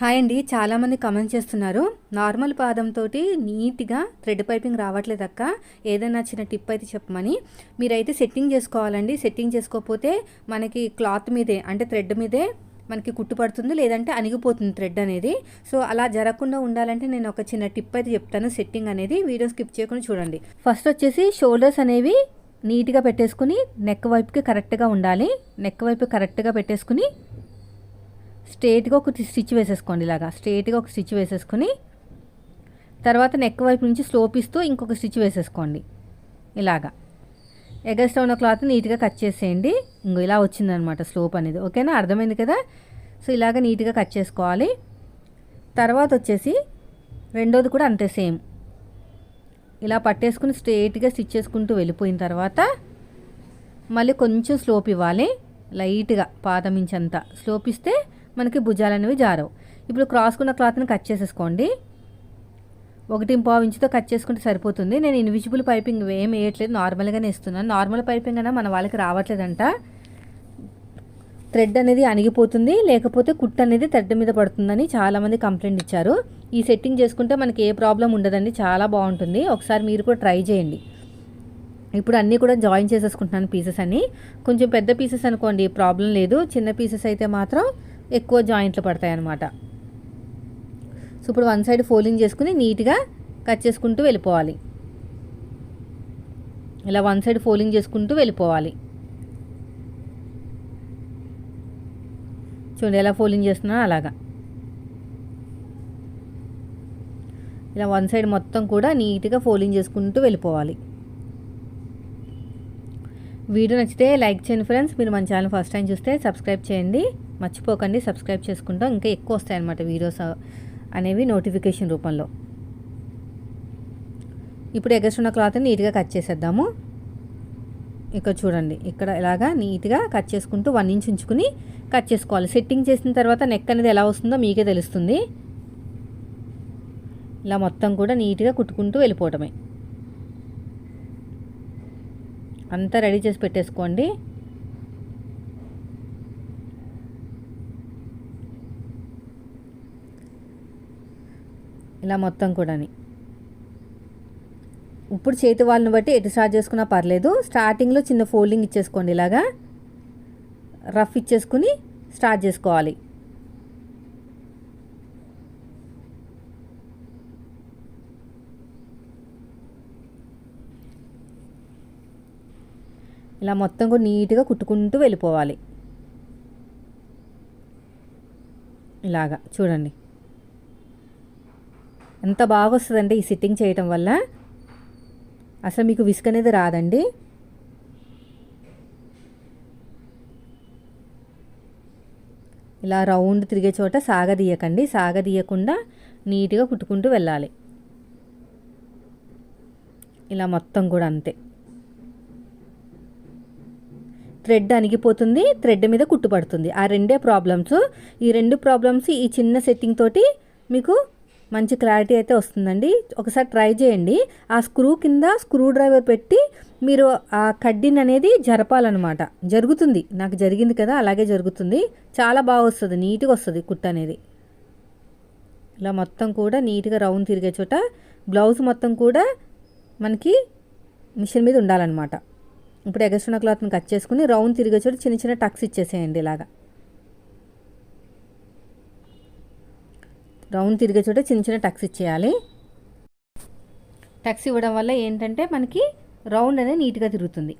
Hi అండి. చాలామంది comment చేస్తున్నారు. నార్మల్ పాదంతో నీట్గా థ్రెడ్ పైపింగ్ రావట్లేదు అక్క. ఏదైనా చిన్న టిప్ అయితే చెప్పమని. మీరైతే సెట్టింగ్ చేసుకోవాలండి. సెట్టింగ్ చేసుకోకపోతే మనకి క్లాత్ మీదే అంటే థ్రెడ్ మీదే మనకి కుట్టుపడుతుంది లేదంటే అణిగిపోతుంది థ్రెడ్ అనేది. సో అలా జరగకుండా ఉండాలంటే నేను ఒక చిన్న టిప్ అయితే చెప్తాను. సెట్టింగ్ అనేది వీడియో స్కిప్ చేయకుండా చూడండి. ఫస్ట్ వచ్చేసి షోల్డర్స్ అనేవి నీట్గా పెట్టేసుకుని నెక్ వైపుకి కరెక్ట్గా ఉండాలి. నెక్ వైపు కరెక్ట్గా పెట్టేసుకుని స్ట్రేట్గా ఒక స్టిచ్ వేసేసుకోండి ఇలాగా. స్ట్రేట్గా ఒక స్టిచ్ వేసేసుకొని తర్వాత నెక్ వైపు నుంచి స్లోప్ ఇస్తూ ఇంకొక స్టిచ్ వేసేసుకోండి. ఇలాగా. ఎగస్ట్ ఉన్న క్లాత్ నీట్గా కట్ చేసేయండి. ఇంకో ఇలా వచ్చిందనమాట స్లోప్ అనేది. ఓకేనా? అర్థమైంది కదా? సో ఇలాగ నీట్గా కట్ చేసుకోవాలి. తర్వాత వచ్చేసి రెండోది కూడా అంతే సేమ్. ఇలా పట్టేసుకుని స్ట్రేట్గా స్టిచ్ చేసుకుంటూ వెళ్ళిపోయిన తర్వాత మళ్ళీ కొంచెం స్లోప్ ఇవ్వాలి. లైట్గా పాదం స్లోప్ ఇస్తే మనకి భుజాలు అనేవి జారవు. ఇప్పుడు క్రాస్కున్న క్లాత్ని కట్ చేసేసుకోండి. ఒకటి పావు ఇంచుతో కట్ చేసుకుంటే సరిపోతుంది. నేను ఇన్విజిబుల్ పైపింగ్ ఏం వేయట్లేదు. నార్మల్గానే ఇస్తున్నాను. నార్మల్ పైపింగ్ అయినా మన వాళ్ళకి రావట్లేదంట. థ్రెడ్ అనేది అణిగిపోతుంది. లేకపోతే కుట్ అనేది థ్రెడ్ మీద పడుతుందని చాలామంది కంప్లైంట్ ఇచ్చారు. ఈ సెట్టింగ్ చేసుకుంటే మనకి ఏ ప్రాబ్లం ఉండదండి. చాలా బాగుంటుంది. ఒకసారి మీరు కూడా ట్రై చేయండి. ఇప్పుడు అన్నీ కూడా జాయిన్ చేసేసుకుంటున్నాను పీసెస్ అని కొంచెం పెద్ద పీసెస్ అనుకోండి ప్రాబ్లం లేదు. చిన్న పీసెస్ అయితే మాత్రం ఎక్కువ జాయింట్లు పడతాయి అన్నమాట సో ఇప్పుడు వన్ సైడ్ ఫోల్డింగ్ చేసుకుని నీట్గా కట్ చేసుకుంటూ వెళ్ళిపోవాలి. ఇలా వన్ సైడ్ ఫోల్డింగ్ చేసుకుంటూ వెళ్ళిపోవాలి. చూడండి ఎలా ఫోల్డింగ్ చేస్తున్నా అలాగా. ఇలా వన్ సైడ్ మొత్తం కూడా నీట్గా ఫోల్డింగ్ చేసుకుంటూ వెళ్ళిపోవాలి. వీడియో నచ్చితే లైక్ చేయండి ఫ్రెండ్స్. మీరు మన ఛానల్ ఫస్ట్ టైం చూస్తే సబ్స్క్రైబ్ చేయండి. మర్చిపోకండి సబ్స్క్రైబ్ చేసుకుంటాం ఇంకా ఎక్కువ వస్తాయి అన్నమాట వీడియోస్ అనేవి నోటిఫికేషన్ రూపంలో. ఇప్పుడు ఎగస్ట్రున్న క్లాత్ని నీట్గా కట్ చేసేద్దాము. ఇక్కడ చూడండి ఇక్కడ ఇలాగా నీట్గా కట్ చేసుకుంటూ వన్ ఇంచ్ ఉంచుకుని కట్ చేసుకోవాలి. సెట్టింగ్ చేసిన తర్వాత నెక్ అనేది ఎలా వస్తుందో మీకే తెలుస్తుంది. ఇలా మొత్తం కూడా నీట్గా కుట్టుకుంటూ వెళ్ళిపోవటమే. అంతా రెడీ చేసి పెట్టేసుకోండి. ఇలా మొత్తం కూడాని. ఇప్పుడు చేతి వాళ్ళని బట్టి ఎటు స్టార్ట్ చేసుకున్నా పర్లేదు. స్టార్టింగ్లో చిన్న ఫోల్డింగ్ ఇచ్చేసుకోండి ఇలాగా. రఫ్ ఇచ్చేసుకుని స్టార్ట్ చేసుకోవాలి. ఇలా మొత్తం కూడా నీట్గా కుట్టుకుంటూ వెళ్ళిపోవాలి. ఇలాగా. చూడండి. ఎంత బాగా వస్తుందండి ఈ సిట్టింగ్ చేయటం వల్ల? అసలు మీకు విసుగు అనేది రాదండి. ఇలా రౌండ్ తిరిగే చోట సాగదీయకండి. సాగదీయకుండా నీట్గా కుట్టుకుంటూ వెళ్ళాలి. ఇలా మొత్తం కూడా అంతే. థ్రెడ్ అణిగిపోతుంది. థ్రెడ్ మీద కుట్టుపడుతుంది ఆ రెండే ప్రాబ్లమ్స్. ఈ రెండు ప్రాబ్లమ్స్ ఈ చిన్న సెట్టింగ్ తోటి మీకు మంచి క్లారిటీ అయితే వస్తుందండి. ఒకసారి ట్రై చేయండి. ఆ స్క్రూ కింద స్క్రూ డ్రైవర్ పెట్టి మీరు ఆ కడ్డీని అనేది జరపాలన్నమాట. జరుగుతుంది. నాకు జరిగింది కదా అలాగే జరుగుతుంది. చాలా బాగా వస్తుంది. నీట్గా వస్తుంది కుట్ట అనేది. ఇలా మొత్తం కూడా నీట్గా రౌండ్ తిరిగే చోట బ్లౌజ్ మొత్తం కూడా మనకి మిషన్ మీద ఉండాలన్నమాట. ఇప్పుడు ఎగస్ట్రోనా క్లాత్ని కట్ చేసుకుని రౌండ్ తిరిగే చోట చిన్న చిన్న టక్స్ ఇచ్చేసేయండి ఇలాగా. రౌండ్ తిరిగే చోట చిన్న చిన్న టక్స్ ఇచ్చేయాలి. టక్స్ ఇవ్వడం వల్ల ఏంటంటే మనకి రౌండ్ అనేది నీట్గా తిరుగుతుంది.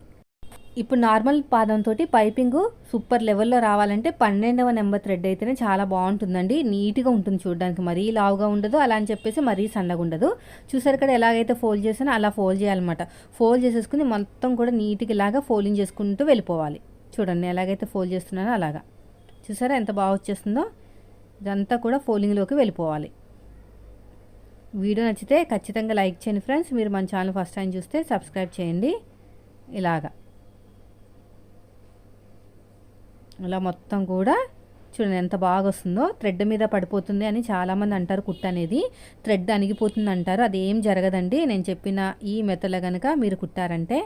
ఇప్పుడు నార్మల్ పాదంతో పైపింగ్ సూపర్ లెవెల్లో రావాలంటే పన్నెండవ నెంబర్ థ్రెడ్ అయితేనే చాలా బాగుంటుందండి. నీట్గా ఉంటుంది చూడడానికి. మరీ లావుగా ఉండదు. అలా అని చెప్పేసి మరీ సన్నగా ఉండదు. చూసారు కదా ఎలాగైతే ఫోల్డ్ చేసినా అలా ఫోల్డ్ చేయాలన్నమాట. ఫోల్డ్ చేసేసుకుని మొత్తం కూడా నీట్గా ఇలాగా ఫోల్డింగ్ చేసుకుంటూ వెళ్ళిపోవాలి. చూడండి ఎలాగైతే ఫోల్డ్ చేస్తున్నానో అలాగా. చూసారా ఎంత బాగా వచ్చేస్తుందో? ఇదంతా కూడా ఫోలింగ్లోకి వెళ్ళిపోవాలి. వీడియో నచ్చితే ఖచ్చితంగా లైక్ చేయండి ఫ్రెండ్స్. మీరు మన ఛానల్ ఫస్ట్ టైం చూస్తే సబ్స్క్రైబ్ చేయండి. ఇలాగా. ఇలా మొత్తం కూడా చూడండి ఎంత బాగా వస్తుందో థ్రెడ్ మీద పడిపోతుంది అని చాలామంది అంటారు కుట్ట అనేది. థ్రెడ్ అణిగిపోతుంది అంటారు. అది ఏం జరగదండి. నేను చెప్పిన ఈ మెథడ్లో కనుక మీరు కుట్టారంటే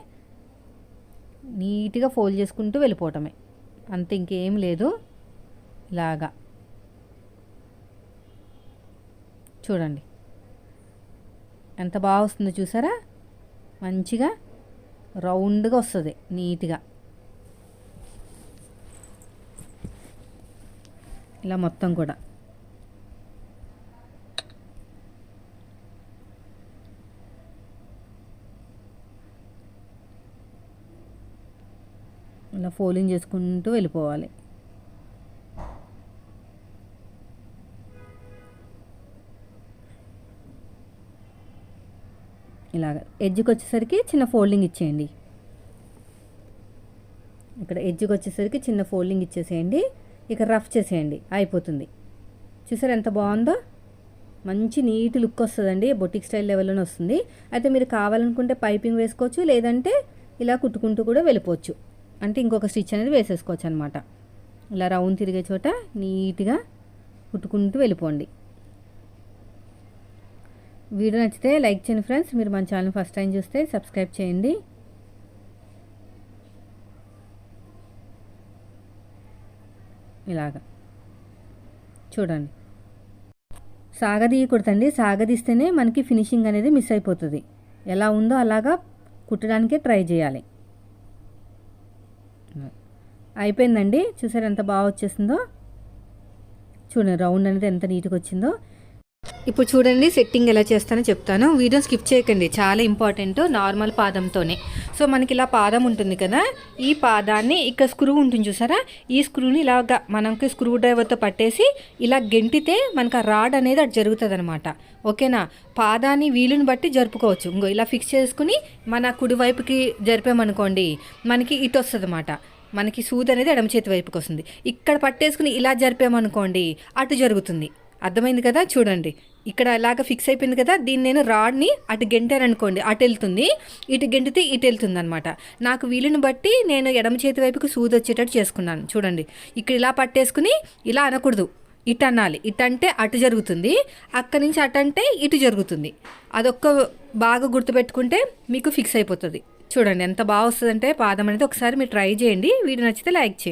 నీట్గా ఫోల్డ్ చేసుకుంటూ వెళ్ళిపోవటమే. అంత ఇంకేం లేదు. ఇలాగా. చూడండి. ఎంత బాగా వస్తుందో చూసారా? మంచిగా రౌండ్గా వస్తుంది నీట్గా. ఇలా మొత్తం కూడా. ఇలా ఫోలింగ్ చేసుకుంటూ వెళ్ళిపోవాలి. ఇలాగ ఎడ్జ్కి వచ్చేసరికి చిన్న ఫోల్డింగ్ ఇచ్చేయండి. ఇక్కడ ఎడ్జ్కి వచ్చేసరికి చిన్న ఫోల్డింగ్ ఇచ్చేసేయండి. ఇక రఫ్ చేసేయండి. అయిపోతుంది. చూసారు ఎంత బాగుందో? మంచి నీట్ లుక్ వస్తుందండి. బొటిక్ స్టైల్ లెవెల్లోనే వస్తుంది. అయితే మీరు కావాలనుకుంటే పైపింగ్ వేసుకోవచ్చు లేదంటే ఇలా కుట్టుకుంటూ కూడా వెళ్ళిపోవచ్చు. అంటే ఇంకొక స్టిచ్ అనేది వేసేసుకోవచ్చు అనమాట ఇలా రౌండ్ తిరిగే చోట నీట్గా కుట్టుకుంటూ వెళ్ళిపోండి. వీడియో నచ్చితే లైక్ చేయండి ఫ్రెండ్స్. మీరు మన ఛానల్ ఫస్ట్ టైం చూస్తే సబ్స్క్రైబ్ చేయండి. ఇలాగా. చూడండి. సాగదీయకూడదండి. సాగదీస్తేనే మనకి ఫినిషింగ్ అనేది మిస్ అయిపోతుంది. ఎలా ఉందో అలాగా కుట్టడానికే ట్రై చేయాలి. అయిపోయిందండి. చూసారు ఎంత బాగా వచ్చేసిందో? చూడండి రౌండ్ అనేది ఎంత నీట్గా వచ్చిందో. ఇప్పుడు చూడండి సెట్టింగ్ ఎలా చేస్తానో చెప్తాను. వీడియో స్కిప్ చేయకండి. చాలా ఇంపార్టెంట్ నార్మల్ పాదంతోనే. సో మనకి ఇలా పాదం ఉంటుంది కదా. ఈ పాదాన్ని ఇక్కడ స్క్రూ ఉంటుంది చూసారా? ఈ స్క్రూని ఇలాగా మనకి స్క్రూ డ్రైవర్తో పట్టేసి ఇలా గెంటితే మనకు ఆ రాడ్ అనేది అటు జరుగుతుంది అనమాట ఓకేనా? పాదాన్ని వీలుని బట్టి జరుపుకోవచ్చు. ఇంకో ఇలా ఫిక్స్ చేసుకుని మన కుడివైపుకి జరిపామనుకోండి మనకి ఇటు వస్తుంది అనమాట మనకి సూది అనేది ఎడమ చేతి వైపుకి వస్తుంది. ఇక్కడ పట్టేసుకుని ఇలా జరిపామనుకోండి అటు జరుగుతుంది. అర్థమైంది కదా? చూడండి. ఇక్కడ అలాగ ఫిక్స్ అయిపోయింది కదా దీన్ని నేను రాడ్ని అటు గెంటారనుకోండి అటు వెళ్తుంది. ఇటు గెంటితే ఇటు వెళ్తుంది అనమాట నాకు వీలుని బట్టి నేను ఎడమ చేతి వైపుకి సూది వచ్చేటట్టు చేసుకున్నాను. చూడండి ఇక్కడ ఇలా పట్టేసుకుని ఇలా అనకూడదు. ఇటు అనాలి. ఇటు అంటే అటు జరుగుతుంది. అక్కడి నుంచి అటు అంటే ఇటు జరుగుతుంది. అదొక్క బాగా గుర్తుపెట్టుకుంటే మీకు ఫిక్స్ అయిపోతుంది. చూడండి ఎంత బాగా వస్తుందంటే పాదం అనేది ఒకసారి మీరు ట్రై చేయండి. వీడియో నచ్చితే లైక్ చేయండి.